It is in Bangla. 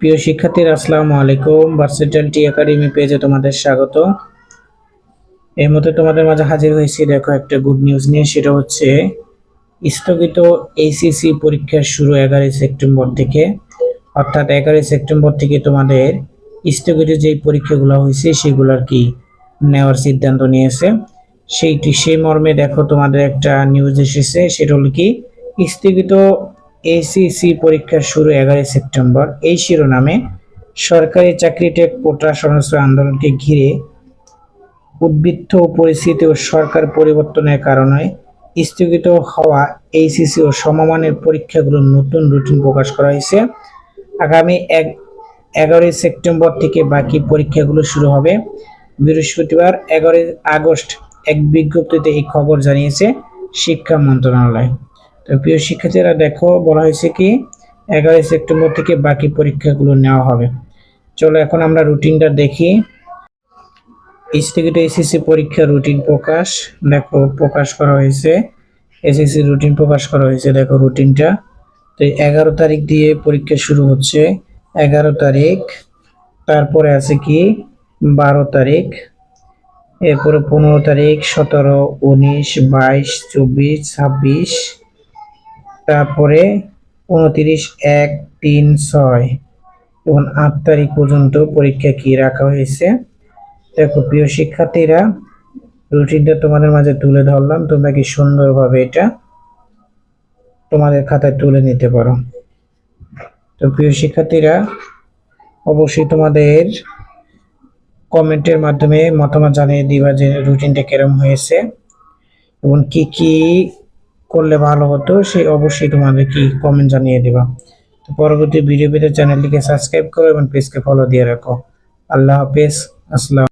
প্রিয় শিক্ষার্থীরা, আসসালামু আলাইকুম। ভার্সেটাল একাডেমি পেজে তোমাদের স্বাগত। এই মধ্যে তোমাদের মাঝে হাজির হয়েছি, দেখো একটা গুড নিউজ নিয়ে, সেটা হচ্ছে স্থগিত এইচএসসি পরীক্ষার শুরু এগারোই সেপ্টেম্বর থেকে। অর্থাৎ এগারোই সেপ্টেম্বর থেকে তোমাদের স্থগিত যেই পরীক্ষাগুলো হয়েছে সেগুলোর কি নেওয়ার সিদ্ধান্ত নিয়েছে। সেইটি সেই মর্মে দেখো তোমাদের একটা নিউজ এসেছে, সেটা হলো কি, স্থগিত এসিসি পরীক্ষার শুরু এগারোই সেপ্টেম্বর। এই শিরোনামে সরকারি চাকরি টেক কোটা সংস্থা আন্দোলনকে ঘিরে উদ্বৃত্ত পরিস্থিতি ও সরকার পরিবর্তনের কারণে স্থগিত হওয়া এইসিসি ও সমমানের পরীক্ষাগুলোর নতুন রুটিন প্রকাশ করা হয়েছে। আগামী এক, এগারোই সেপ্টেম্বর থেকে বাকি পরীক্ষাগুলো শুরু হবে। বৃহস্পতিবার এগারোই আগস্ট এক বিজ্ঞপ্তিতে এই খবর জানিয়েছে শিক্ষা মন্ত্রণালয়। তো প্রিয় শিক্ষার্থীরা, দেখো, বলা হয়েছে কি, এগারোই সেপ্টেম্বর থেকে বাকি পরীক্ষাগুলো নেওয়া হবে। চলো এখন আমরা রুটিনটা দেখি। স্থগিত এসএসসি পরীক্ষা রুটিন প্রকাশ। দেখো, প্রকাশ করা হয়েছে। এসএসসি রুটিন প্রকাশ করা হয়েছে, দেখো রুটিনটা। তো এগারো তারিখ দিয়ে পরীক্ষা শুরু হচ্ছে। এগারো তারিখ, তারপরে আছে কি, বারো তারিখ, এরপরে পনেরো তারিখ, সতেরো, উনিশ, বাইশ, চব্বিশ, ছাব্বিশ তারপরে উনত্রিশ, এক, তিন, ছয় এবং আট তারিখ পর্যন্ত পরীক্ষা কি রাখা হয়েছে? দেখো, প্রিয় শিক্ষার্থীরা, রুটিনটা তোমাদের মাঝে তুলে ধরলাম। তোমরা কি সুন্দরভাবে এটা তোমাদের খাতায় তুলে নিতে পারো। তো প্রিয় শিক্ষার্থীরা, অবশ্যই তোমাদের কমেন্টের মাধ্যমে মতামত জানিয়ে দিবা যে রুটিনটা কেরম হয়েছে এবং কি কি করলে ভালো হতো, সে অবশ্যই তোমাদের কি কমেন্ট জানিয়ে দেবা। তো পরবর্তী ভিডিও পেতে চ্যানেলটিকে সাবস্ক্রাইব করো এবং পেজকে ফলো দিয়ে রাখো। আল্লাহ হাফেজ, আসসালাম।